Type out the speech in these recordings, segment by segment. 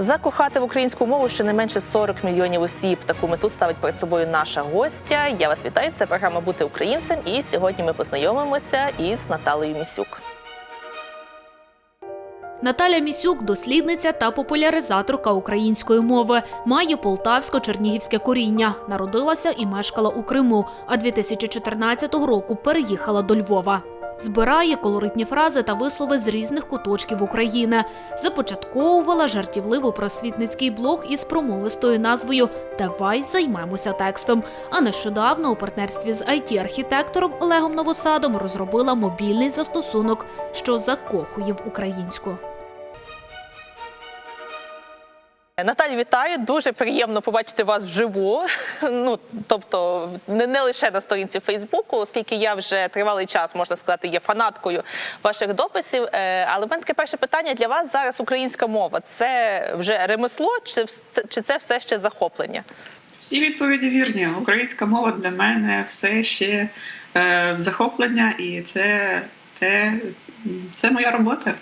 Закохати в українську мову щонайменше 40 мільйонів осіб. Таку мету ставить перед собою наша гостя. Я вас вітаю. Це програма Бути українцем. І сьогодні ми познайомимося із Наталею Місюк. Наталя Місюк дослідниця та популяризаторка української мови. Має полтавсько-чернігівське коріння. Народилася і мешкала у Криму, а 2014 року переїхала до Львова. Збирає колоритні фрази та вислови з різних куточків України. Започатковувала жартівливо-просвітницький блог із промовистою назвою Давай займемося текстом. А нещодавно у партнерстві з it архітектором Олегом Новосадом розробила мобільний застосунок, що закохує в українську. Наталі, вітаю. Дуже приємно побачити вас вживу. Ну тобто, не, не лише на сторінці Фейсбуку, оскільки я вже тривалий час можна сказати є фанаткою ваших дописів. Е, Але в мене таке перше питання для вас зараз. Українська мова це вже ремесло, чи, чи це все ще захоплення? Всі відповіді вірні. Українська мова для мене все ще е, захоплення, і це, те, це моя робота.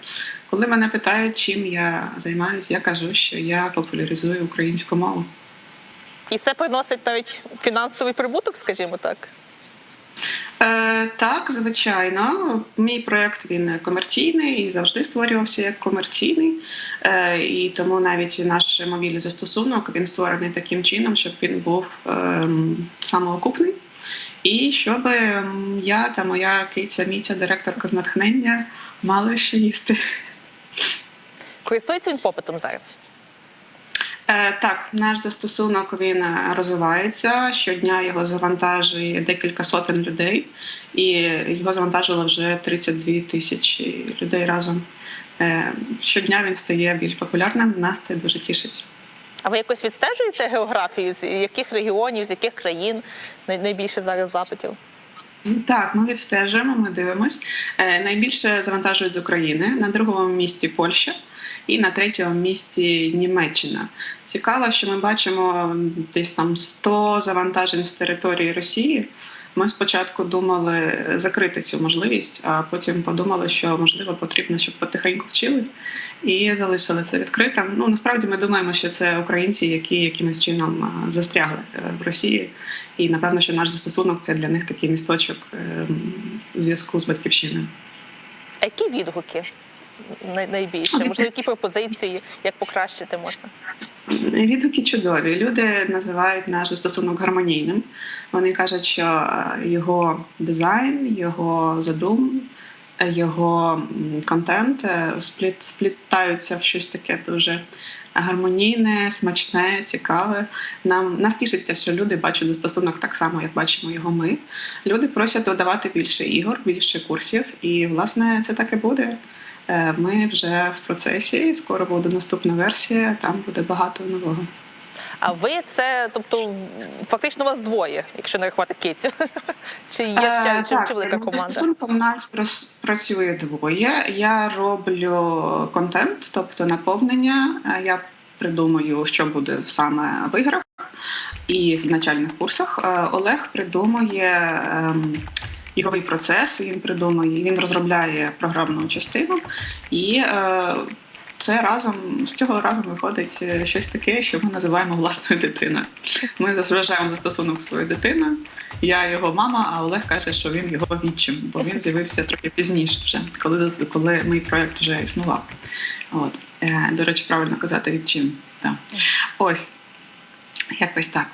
Коли мене питають, чим я займаюся, я кажу, що я популяризую українську мову. І це приносить навіть фінансовий прибуток, скажімо так. Е, так, звичайно, мій проєкт він комерційний і завжди створювався як комерційний. Е, і тому навіть наш мобільний застосунок він створений таким чином, щоб він був ем, самоокупний. І щоб ем, я та моя киця Міця, директорка з натхнення, мали що їсти. Користується він попитом зараз. Е, так, наш застосунок він е, розвивається. Щодня його завантажує декілька сотень людей, і його завантажило вже 32 тисячі людей разом. Е, щодня він стає більш популярним. Нас це дуже тішить. А ви якось відстежуєте географію, з яких регіонів, з яких країн найбільше зараз запитів? Так, ми відстежуємо, ми дивимось. Е, найбільше завантажують з України, на другому місці Польща. І на третьому місці Німеччина. Цікаво, що ми бачимо десь там 100 завантажень з території Росії. Ми спочатку думали закрити цю можливість, а потім подумали, що можливо потрібно, щоб потихеньку вчили, і залишили це відкритим. Ну насправді ми думаємо, що це українці, які якимось чином застрягли е, в Росії. І напевно, що наш застосунок це для них такий місточок ем, зв'язку з батьківщиною. Які відгуки найбільше? Можливо, які пропозиції, як покращити можна? Відгуки чудові. Люди називають наш застосунок гармонійним. Вони кажуть, що е, його дизайн, його задум, його контент е, спліт, сплітаються в щось таке дуже гармонійне, смачне, цікаве. Нам нас тішить те, що люди бачать застосунок так само, як бачимо його ми. Люди просять додавати більше ігор, більше курсів, і власне це так і буде. Е, Ми вже в процесі. Скоро буде наступна версія. Там буде багато нового. А ви це, тобто, фактично вас двоє, якщо не рахувати кицю. Чи є ще Е, чи, так, чи велика команда? У нас працює двоє. Я роблю контент, тобто наповнення. Е, Я придумаю, що буде саме в іграх і в навчальних курсах. Олег придумує. Ігровий процес він придумує, він розробляє програмну частину, і е, це разом з цього разом виходить е, щось таке, що ми називаємо власною дитиною. Ми вважаємо застосунок своєю дитиною. Я його мама, а Олег каже, що він його відчим, бо він з'явився трохи пізніше, вже коли коли мій проект вже існував. От Е, до речі, правильно казати відчим. Так. Ось якось так.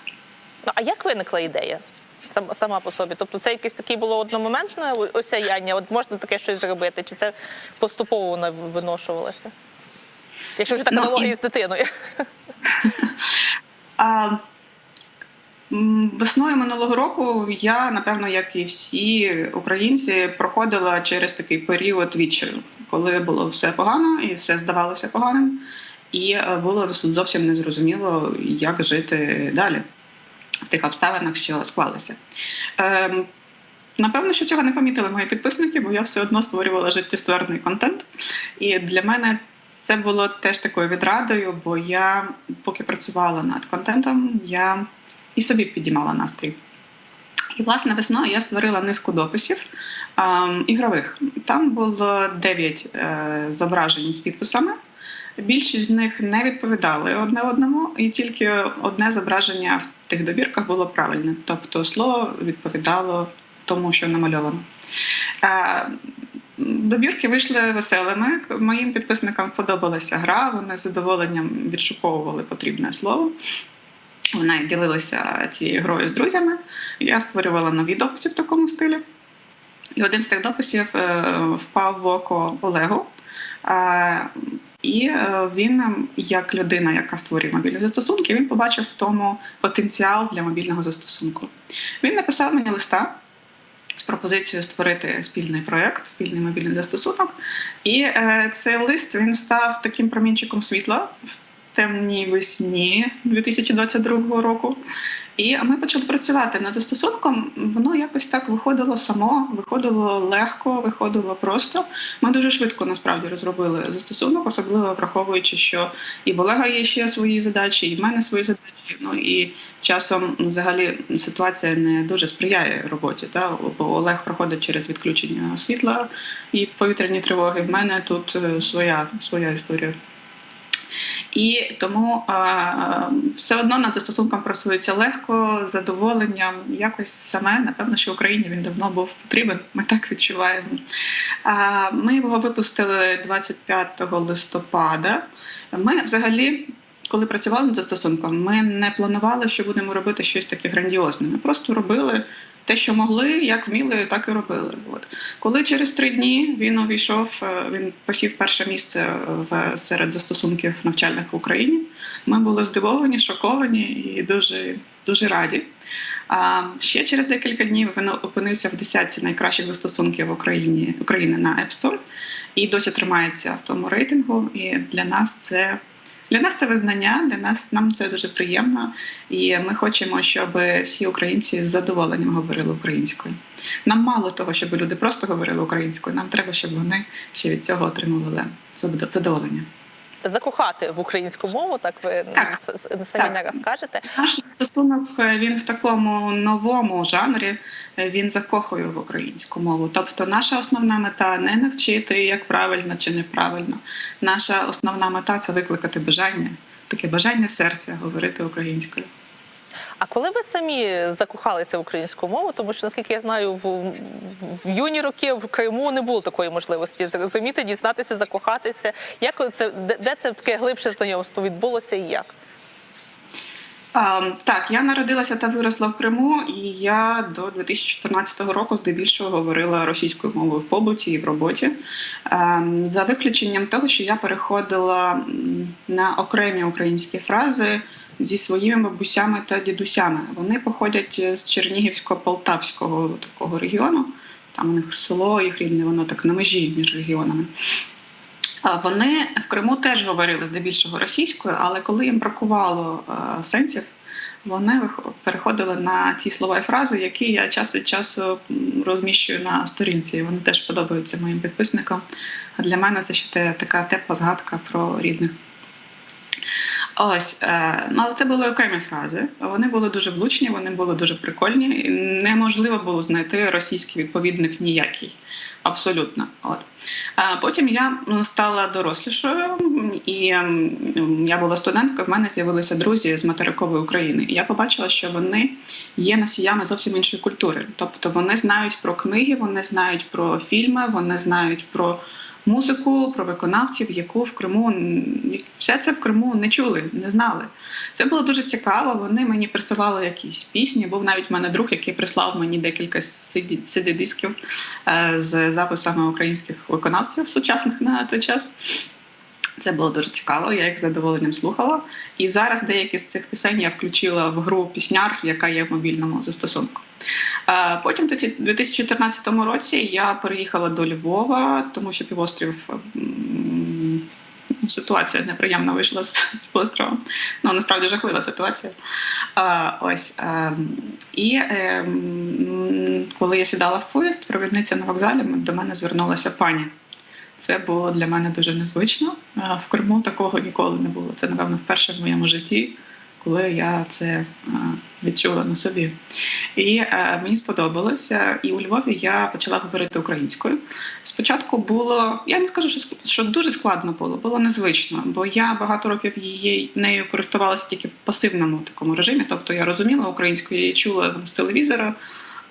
Ну, а як виникла ідея? Сам- Сама по собі. Тобто це якесь таке було одномоментне осяяння, от можна таке щось зробити, чи це поступово воно виношувалося? Якщо вже так Ну, аналогія і- з дитиною. А, весною минулого року я, напевно, як і всі українці, проходила через такий період відчаю, коли було все погано і все здавалося поганим, і е, було зовсім незрозуміло, як жити далі в тих обставинах, що склалися. Ем, Напевно, що цього не помітили мої підписники, бо я все одно створювала життєстверний контент. І для мене це було теж такою відрадою, бо я, поки працювала над контентом, я і собі підіймала настрій. І, власне, весною я створила низку дописів ем, ігрових. Там було 9 е, зображень з підписами. Більшість з них не відповідали одне одному, і тільки одне зображення тих добірках було правильне. Тобто слово відповідало тому, що намальовано. Е, Добірки вийшли веселими. Моїм підписникам подобалася гра. Вони з задоволенням відшуковували потрібне слово. Вони ділилися цією грою з друзями. Я створювала нові дописи в такому стилі. І один з тих дописів е, впав в око Олегу. І е, він, як людина, яка створює мобільні застосунки, він побачив в тому потенціал для мобільного застосунку. Він написав мені листа з пропозицією створити спільний проєкт, спільний мобільний застосунок. І е, цей лист він став таким промінчиком світла темній весні 2022 року. І ми почали працювати над застосунком. Воно якось так виходило само, виходило легко, виходило просто. Ми дуже швидко насправді розробили застосунок, особливо враховуючи, що і в Олега є ще свої задачі, і в мене свої задачі. Ну і часом взагалі ситуація не дуже сприяє роботі. Та бо Олег проходить через відключення світла і повітряні тривоги. В мене тут е, своя своя історія. І тому все одно над застосунком працюється легко, задоволенням. Якось саме, напевно, що Україні він давно був потрібен. Ми так відчуваємо. Ми його випустили 25 листопада. Ми взагалі. Коли працювали над застосунком, ми не планували, що будемо робити щось таке грандіозне. Ми просто робили те, що могли, як вміли, так і робили. От коли через три дні він увійшов, е, він посів перше місце в серед застосунків навчальних в Україні. Ми були здивовані, шоковані і дуже дуже раді. А ще через декілька днів він опинився в десятці найкращих застосунків в Україні України на App Store і досі тримається в тому рейтингу. І для нас це. Для нас це визнання, для нас нам це дуже приємно, і ми хочемо, щоб всі українці з задоволенням говорили українською. Нам мало того, щоб люди просто говорили українською. Нам треба, щоб вони ще від цього отримували задоволення. Закохати в українську мову, так ви Так. самі Так. не розкажете. Наш стосунок е, він в такому новому жанрі. е, Він закохує в українську мову. Тобто, наша основна мета не навчити, як правильно чи неправильно. Наша основна мета це викликати бажання, таке бажання серця говорити українською. А коли ви самі закохалися в українську мову, тому що наскільки я знаю, в, в юні роки в Криму не було такої можливості зрозуміти, дізнатися, закохатися. Як це де, це таке глибше знайомство відбулося і як? А, так, я народилася та виросла в Криму, і я до 2014 року здебільшого говорила російською мовою в побуті і в роботі. А, за виключенням того, що я переходила на окремі українські фрази зі своїми бабусями та дідусями. Вони походять з Чернігівсько-Полтавського такого регіону. Там у них село їх рідне, воно так на межі між регіонами. Вони в Криму теж говорили здебільшого російською, але коли їм бракувало е, сенсів, вони переходили на ті слова і фрази, які я час від часу розміщую на сторінці. Вони теж подобаються моїм підписникам. А для мене це ще така тепла згадка про рідних. Ось, е, ну але це були окремі фрази. Вони були дуже влучні, вони були дуже прикольні. Неможливо було знайти російський відповідник ніякий. Абсолютно. От. А потім я стала дорослішою, і я була студенткою, в мене з'явилися друзі з материкової України. І я побачила, що вони є носіями зовсім іншої культури. Тобто вони знають про книги, вони знають про фільми, вони знають про музику, про виконавців, яку в Криму все це в Криму не чули, не знали. Це було дуже цікаво. Вони мені присилали якісь пісні. Був навіть в мене друг, який прислав мені декілька CD-дисків е, з записами українських виконавців сучасних на той час. Це було дуже цікаво, я їх задоволенням слухала. І зараз деякі з цих пісень я включила в гру пісняр, яка є в мобільному застосунку. Потім, у 2014 році, я переїхала до Львова, тому що півострів ситуація неприємна вийшла з півостровом. Ну насправді жахлива ситуація. Ось і е, коли я сідала в поїзд, провідниця на вокзалі до мене звернулася пані. Це було для мене дуже незвично. Е, В Криму такого ніколи не було. Це, напевно, вперше в моєму житті, коли я це е, відчула на собі. І е, мені сподобалося. І у Львові я почала говорити українською. Спочатку було, я не скажу, що, що дуже складно було, було незвично, бо я багато років її нею користувалася тільки в пасивному такому режимі. Тобто я розуміла українську, я її чула з телевізора,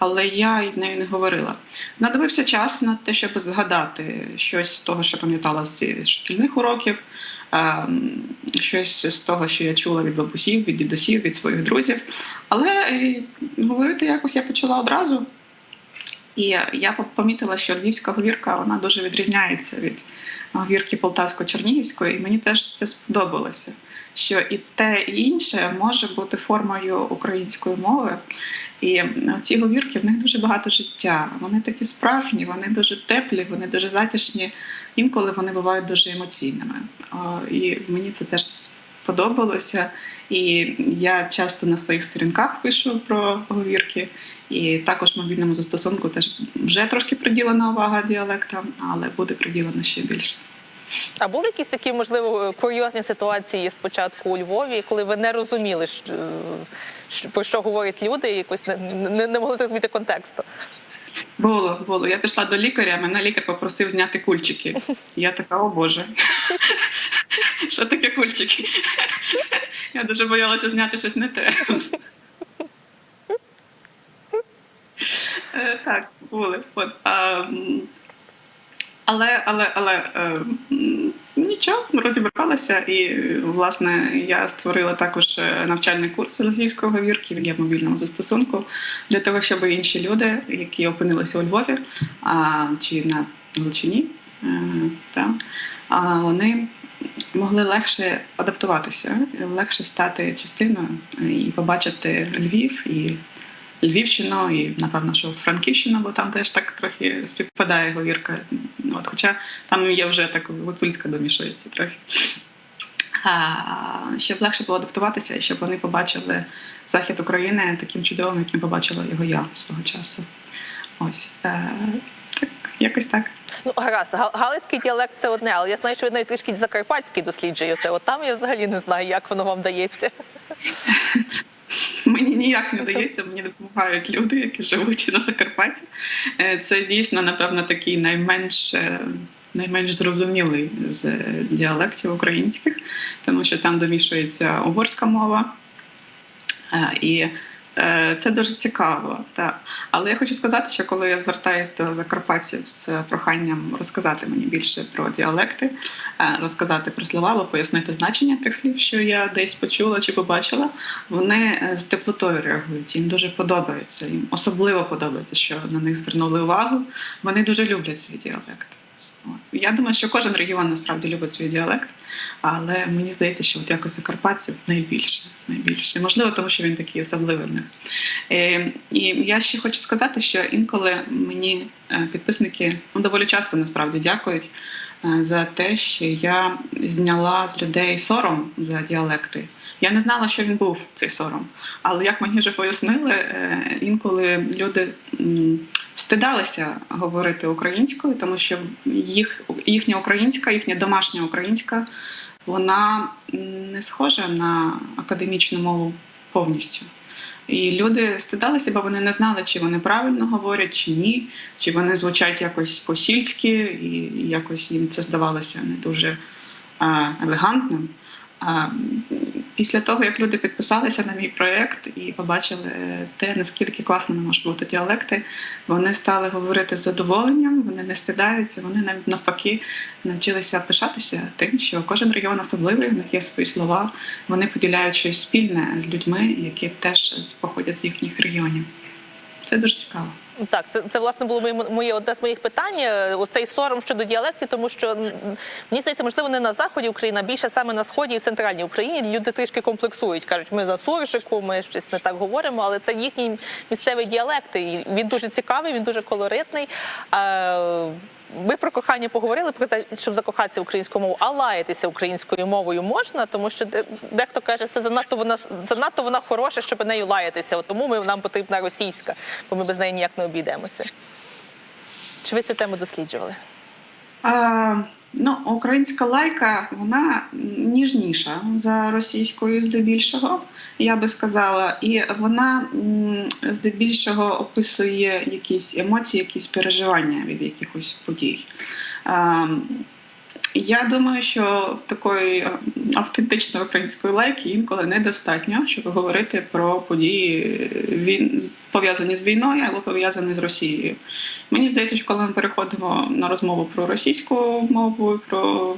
але я нею не говорила. Знадобився час на те, щоб згадати щось з того, що пам'ятала з шкільних уроків, ем, щось з того, що я чула від бабусів, від дідусів, від своїх друзів. Але е, говорити якось я почала одразу. І я помітила, що львівська говірка вона дуже відрізняється від говірки полтавсько-чернігівської, і мені теж це сподобалося. Що і те, і інше може бути формою української мови. І ці говірки в них дуже багато життя. Вони такі справжні, вони дуже теплі, вони дуже затишні. Інколи вони бувають дуже емоційними. І мені це теж сподобалося. І я часто на своїх сторінках пишу про говірки. І також в мобільному застосунку теж вже трошки приділена увага діалектам, але буде приділена ще більше. А були якісь такі, можливо, курйозні ситуації спочатку у Львові, коли ви не розуміли, що, що- про що говорять люди, і якось не, не, не могли зрозуміти контексту? Було, було. Я пішла до лікаря, мене лікар попросив зняти кульчики. Я така, о Боже. Що таке кульчики? Я дуже боялася зняти щось не те. Е, Так, були. Але, але, але е, м, нічого, розібралася, і власне я створила також е, навчальний курс латвійської говірки. В мобільному застосунку для того, щоб інші люди, які опинилися у Львові а, чи на Галичині, е, а, вони могли легше адаптуватися, легше стати частиною і побачити Львів і Львівщину, і напевно, що Франківщину, бо там теж так трохи співпадає говірка. От, хоча там є вже так гуцульська домішується трохи. А, щоб легше було адаптуватися, і щоб вони побачили захід України таким чудовим, яким побачила його я свого часу. Ось е, так, якось так. Ну, гаразд, Га- галицький діалект це одне, але я знаю, що ви навіть трішки закарпатський досліджуєте. От там я взагалі не знаю, як воно вам дається. Мені ніяк не дається, мені допомагають люди, які живуть на Закарпатті. Е, Це дійсно, напевно, такий найменш. е, Найменш зрозумілий з діалектів українських, тому що там домішується угорська мова, Е, і це дуже цікаво. Та. Але я хочу сказати, що коли я звертаюся до закарпатців з проханням розказати мені більше про діалекти, е, розказати про слова або пояснити значення тих слів, що я десь почула чи побачила, вони е, з теплотою реагують. Їм дуже подобається. Їм особливо подобається, що на них звернули увагу. Вони дуже люблять свій діалект. Я думаю, що кожен регіон насправді любить свій діалект, але мені здається, що от якось закарпатців найбільше. найбільше. Можливо, тому що він такий особливий в. Е, і я ще хочу сказати, що інколи мені е, підписники ну, доволі часто насправді дякують е, за те, що я зняла з людей сором за діалекти. Я не знала, що він був цей сором. Але як мені вже пояснили, інколи люди стидалися говорити українською, тому що їх їхня українська, їхня домашня українська, вона не схожа на академічну мову повністю. І люди стидалися, бо вони не знали, чи вони правильно говорять, чи ні, чи вони звучать якось по-сільськи, і якось їм це здавалося не дуже елегантним. А, після того, як люди підписалися на мій проєкт і побачили те, наскільки класними можуть бути діалекти, вони стали говорити з задоволенням, вони не стидаються, вони навіть навпаки навчилися пишатися тим, що кожен регіон особливий, в них є свої слова, вони поділяють щось спільне з людьми, які теж походять з їхніх регіонів. Це дуже цікаво. Так, це, це власне було моє, одне з моїх питань. е, Оцей сором щодо діалектів, тому що мені здається, можливо, не на заході України, а більше саме на сході і в центральній Україні. Люди трішки комплексують, кажуть, ми за суржику, ми щось не так говоримо, але це їхній місцевий діалект. І він дуже цікавий, він дуже колоритний. Ми про кохання поговорили про те, щоб закохатися в українську мову, а лаятися українською мовою можна, тому що дехто каже, це занадто вона занадто вона хороша, щоб нею лаятися. Тому ми нам потрібна російська, бо ми без неї ніяк не обійдемося. Чи ви цю тему досліджували? А, Ну, українська лайка вона ніжніша за російською, здебільшого, я би сказала, і вона здебільшого описує якісь емоції, якісь переживання від якихось подій. Я думаю, що такої е, автентичної української лайки інколи недостатньо, щоб говорити про події е, він пов'язані з війною або пов'язані з Росією. Мені здається, що коли ми переходимо на розмову про російську мову, про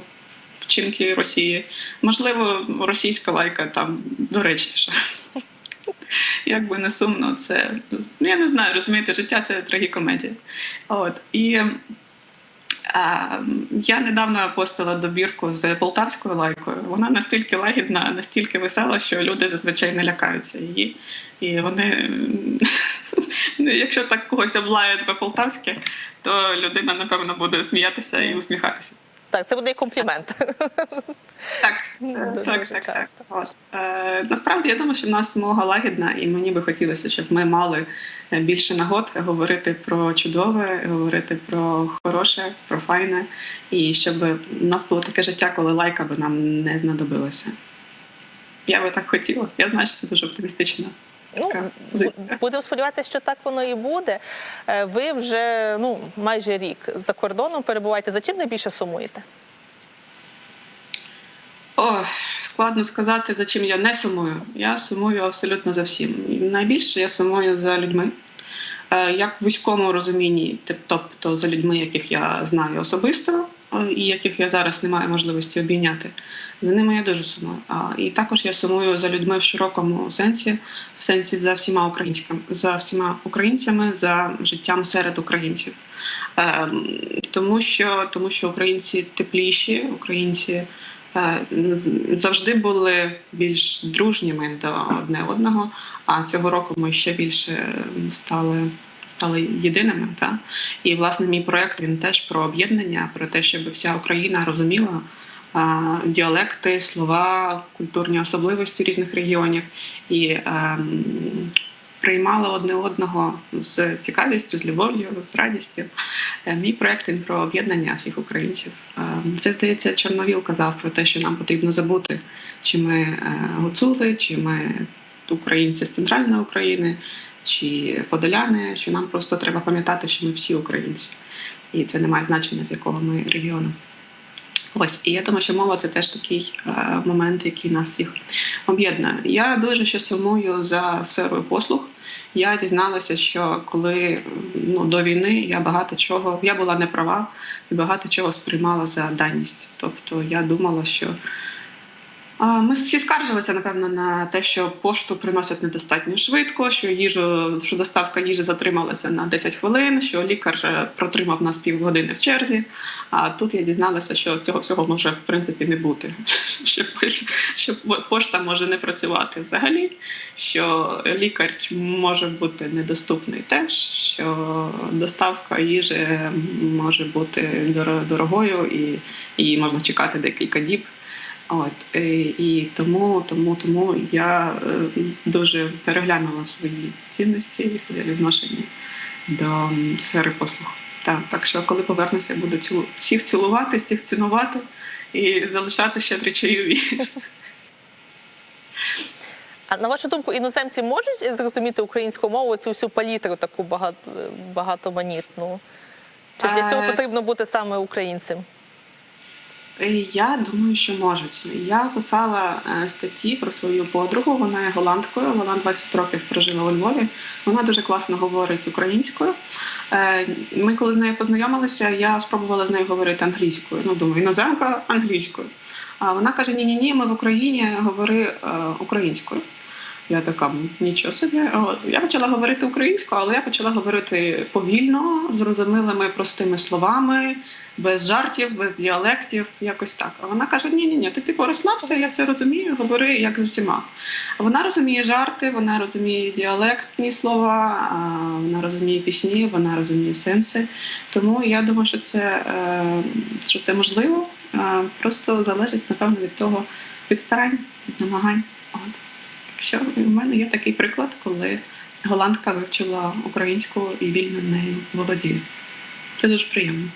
вчинки Росії, можливо, російська лайка там доречніша. Як би не сумно, це я не знаю, розумієте, життя це трагікомедія. От і я недавно постила добірку з полтавською лайкою. Вона настільки лагідна, настільки весела, що люди зазвичай не лякаються її. І вони, ну, якщо так когось облають по полтавськи, то людина напевно буде сміятися і усміхатися. Так, це буде як комплімент. Так, дуже так, так, так. От. Е, насправді я думаю, що в нас мова лагідна, і мені би хотілося, щоб ми мали е, більше нагод говорити про чудове, говорити про хороше, про файне, і щоб у нас було таке життя, коли лайка би нам не знадобилася. Я би так хотіла. Я знаю, що це дуже оптимістично. Ну, будемо сподіватися, що так воно і буде. Е, Ви вже ну майже рік за кордоном перебуваєте. За чим найбільше сумуєте? О, складно сказати, за чим я не сумую. Я сумую абсолютно за всім. Найбільше я сумую за людьми. Е, Як в вузькому розумінні, тобто за людьми, яких я знаю особисто, і яких я зараз не маю можливості обійняти. За ними я дуже сумую. І також я сумую за людьми в широкому сенсі, в сенсі за всіма українськими, за всіма українцями, за життям серед українців. Ем, Тому що, тому що українці тепліші, українці е, завжди були більш дружніми до одне одного. А цього року ми ще більше стали. Стали єдиними, та і власне мій проект він теж про об'єднання, про те, щоб вся Україна розуміла діалекти, слова, культурні особливості різних регіонів і ем, приймала одне одного з цікавістю, з любов'ю, з радістю. Е, Мій проект він про об'єднання всіх українців. Е, Це здається, Чорновіл казав про те, що нам потрібно забути, чи ми е, гуцули, чи ми українці з центральної України, чи подоляни, що нам просто треба пам'ятати, що ми всі українці, і це не має значення з якого ми регіону. Ось, і я думаю, що мова це теж такий е, момент, який нас всіх об'єднує. Я дуже ще сумую за сферою послуг. Я дізналася, що коли ну, до війни я багато чого, я була не права і багато чого сприймала за даність. Тобто я думала, що Ми всі скаржилися, напевно, на те, що пошту приносять недостатньо швидко, що їжу, що доставка їжі затрималася на 10 хвилин, що лікар е, протримав нас півгодини в черзі. А тут я дізналася, що цього всього може в принципі не бути. Що, що пошта може не працювати взагалі, що лікар може бути недоступний теж, що доставка їжі може бути доро- дорогою і її можна чекати декілька діб. От е, і тому, тому, тому я е, дуже переглянула свої цінності і своє відношення до сфери послуг. Так, так що коли повернуся, буду цілу всіх цілувати, всіх цінувати і залишати щедрі чайові. А на вашу думку, іноземці можуть зрозуміти українську мову цю всю палітру таку багато, багатоманітну? Чи для цього Е, потрібно бути саме українцем? Я думаю, що можуть. Я писала е, статті про свою подругу. Вона є голландкою. Вона 20 років прожила у Львові. Вона дуже класно говорить українською. Е, Ми, коли з нею познайомилися, я спробувала з нею говорити англійською. Ну, думаю, іноземка англійською. А вона каже: Ні, ні, ні, ми в Україні говори е, українською. Я така нічого собі. Я почала говорити українською, але я почала говорити повільно, зрозумілими простими словами, без жартів, без діалектів, якось так. А вона каже: Ні, ні, ні, ти типу розслабся, я все розумію, говори як з усіма. Вона розуміє жарти, вона розуміє діалектні слова, вона розуміє пісні, вона розуміє сенси. Тому я думаю, що це, е, що це можливо. Просто залежить, напевно, від того, від старань, від намагань. От. Так що у мене є такий приклад, коли голландка вивчила українську і вільно нею володіє. Це дуже приємно.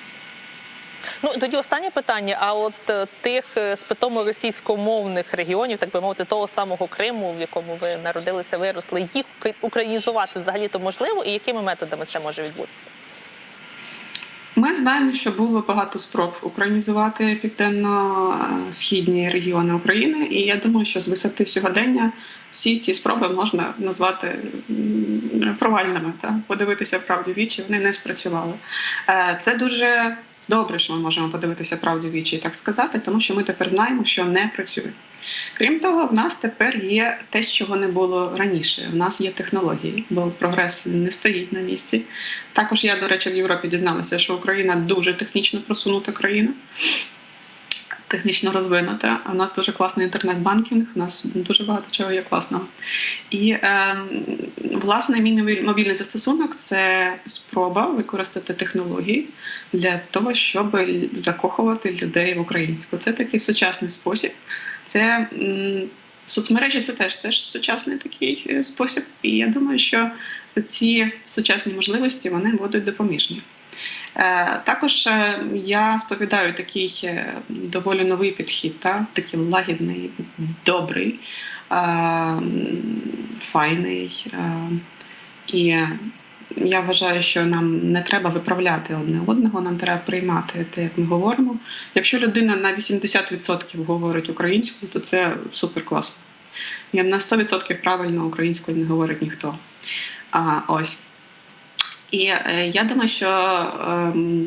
Ну тоді останнє питання. А от е, тих е, спитомо російськомовних регіонів, так би мовити, того самого Криму, в якому ви народилися, виросли, їх українізувати взагалі то можливо, і якими методами це може відбутися? Ми знаємо, що було багато спроб українізувати південно-східні регіони України, і я думаю, що з висоти сьогодення всі ті спроби можна назвати провальними. Та подивитися правді вічі, вони не спрацювали. Е, Це дуже добре, що ми можемо подивитися правді вічі і так сказати, тому що ми тепер знаємо, що не працює. Крім того, в нас тепер є те, чого не було раніше. В нас є технології, бо прогрес не стоїть на місці. Також я, до речі, в Європі дізналася, що Україна дуже технічно просунута країна, технічно розвинута. У нас дуже класний інтернет-банкінг, у нас дуже багато чого є класного. І е, власне мій мобільний застосунок це спроба використати технології для того, щоб закохувати людей в українську. Це такий сучасний спосіб. Це соцмережі це теж теж сучасний такий е, спосіб. І я думаю, що ці сучасні можливості вони будуть допоміжні. Е, Також е, я сповідаю такий е, доволі новий підхід, та? такий лагідний, добрий, файний. І я вважаю, що нам не треба виправляти одне одного, нам треба приймати те, як ми говоримо. Якщо людина на 80% говорить українською, то це супер класно. Я на 100% правильно українською не говорить ніхто. А, ось. І е, я думаю, що ем,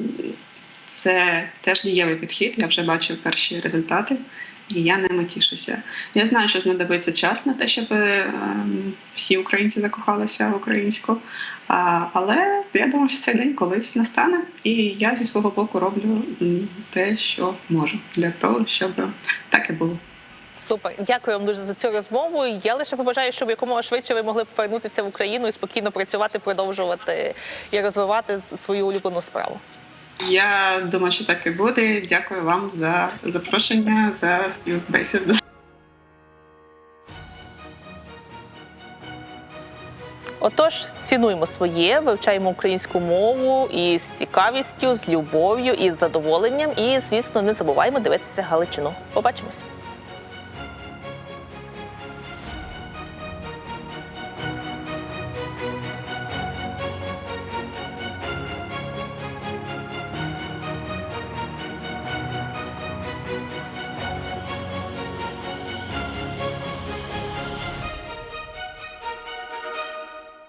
це теж дієвий підхід. Я вже бачу перші результати, і я ними тішуся. Я знаю, що знадобиться час на те, щоб ем, всі українці закохалися в українську. Але я думаю, що цей день колись настане, і я зі свого боку роблю те, що можу, для того, щоб так і було. Супер, дякую вам дуже за цю розмову. Я лише побажаю, щоб якомога швидше ви могли повернутися в Україну і спокійно працювати, продовжувати і розвивати свою улюблену справу. Я думаю, що так і буде. Дякую вам за запрошення, за співбесіду. Отож, цінуємо своє, вивчаємо українську мову і з цікавістю, з любов'ю і з задоволенням. І, звісно, не забуваємо дивитися Галичину. Побачимось.